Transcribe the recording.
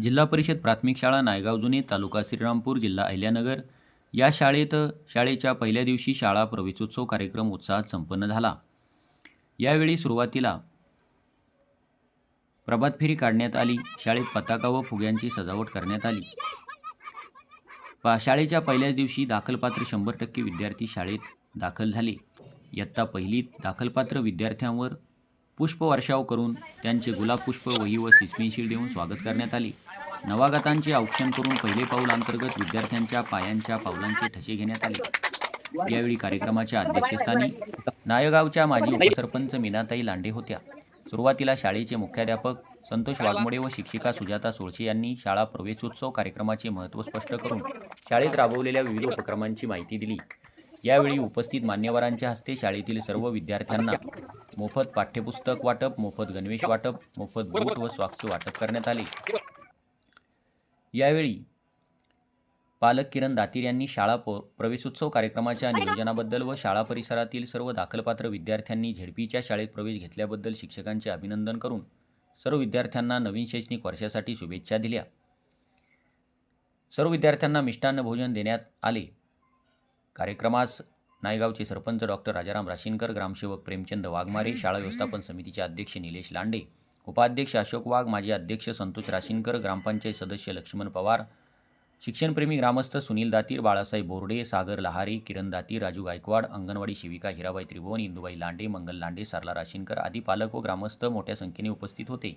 जिल्हा परिषद प्राथमिक शाळा नायगाव जुने तालुका श्रीरामपूर जिल्हा अहिल्यानगर. या शाळेत शाळेच्या पहिल्या दिवशी शाळा प्रवेशोत्सव कार्यक्रम उत्साहात संपन्न झाला. यावेळी सुरुवातीला प्रभात फेरी काढण्यात आली. शाळेत पताका व फुग्यांची सजावट करण्यात आली. पा शाळेच्या पहिल्याच दिवशी दाखलपात्र शंभर टक्के विद्यार्थी शाळेत दाखल झाले. इयत्ता पहिलीत दाखलपात्र विद्यार्थ्यांवर पुष्पवर्षाव करून त्यांचे गुलाब पुष्प वही व सिस्मिनशील देऊन स्वागत करण्यात आले. नवागतांचे औक्षण करून पहिले पाऊल अंतर्गत विद्यार्थ्यांच्या पायांच्या पावलांचे ठसे घेण्यात आले. यावेळी कार्यक्रमाच्या अध्यक्षस्थानी नायगावच्या माजी उपसरपंच मीनाताई लांडे होत्या. सुरुवातीला शाळेचे मुख्याध्यापक संतोष वाघमोडे व शिक्षिका सुजाता सोळशी यांनी शाळा प्रवेशोत्सव कार्यक्रमाचे महत्त्व स्पष्ट करून शाळेत राबवलेल्या विविध उपक्रमांची माहिती दिली. यावेळी उपस्थित मान्यवरांच्या हस्ते शाळेतील सर्व विद्यार्थ्यांना मोफत पाठ्यपुस्तक वाटप मोफत गणवेश वाटप मोफत बूट व सॉक्सचे वाटप करण्यात आले. यावेळी पालक किरण दातीर यांनी शाळा प प्रवेशोत्सव कार्यक्रमाच्या नियोजनाबद्दल व शाळा परिसरातील सर्व दाखलपात्र विद्यार्थ्यांनी झेडपीच्या शाळेत प्रवेश घेतल्याबद्दल शिक्षकांचे अभिनंदन करून सर्व विद्यार्थ्यांना नवीन शैक्षणिक वर्षासाठी शुभेच्छा दिल्या. सर्व विद्यार्थ्यांना मिष्टान्न भोजन देण्यात आले. कार्यक्रमास नायगावचे सरपंच डॉक्टर राजाराम राशीनकर ग्रामसेवक प्रेमचंद वाघमारे शाळा व्यवस्थापन समितीचे अध्यक्ष निलेश लांडे उपाध्यक्ष अशोक वाघ माजी अध्यक्ष संतोष राशीनकर ग्रामपंचायत सदस्य लक्ष्मण पवार शिक्षणप्रेमी ग्रामस्थ सुनील दातीर बाळासाहेब बोर्डे सागर लहारी किरण दातीर राजू गायकवाड अंगणवाडी शिविका हिराबाई त्रिभुवन इंदुबाई लांडे मंगल लांडे सरला राशीनकर आदी पालक व ग्रामस्थ मोठ्या संख्येने उपस्थित होते.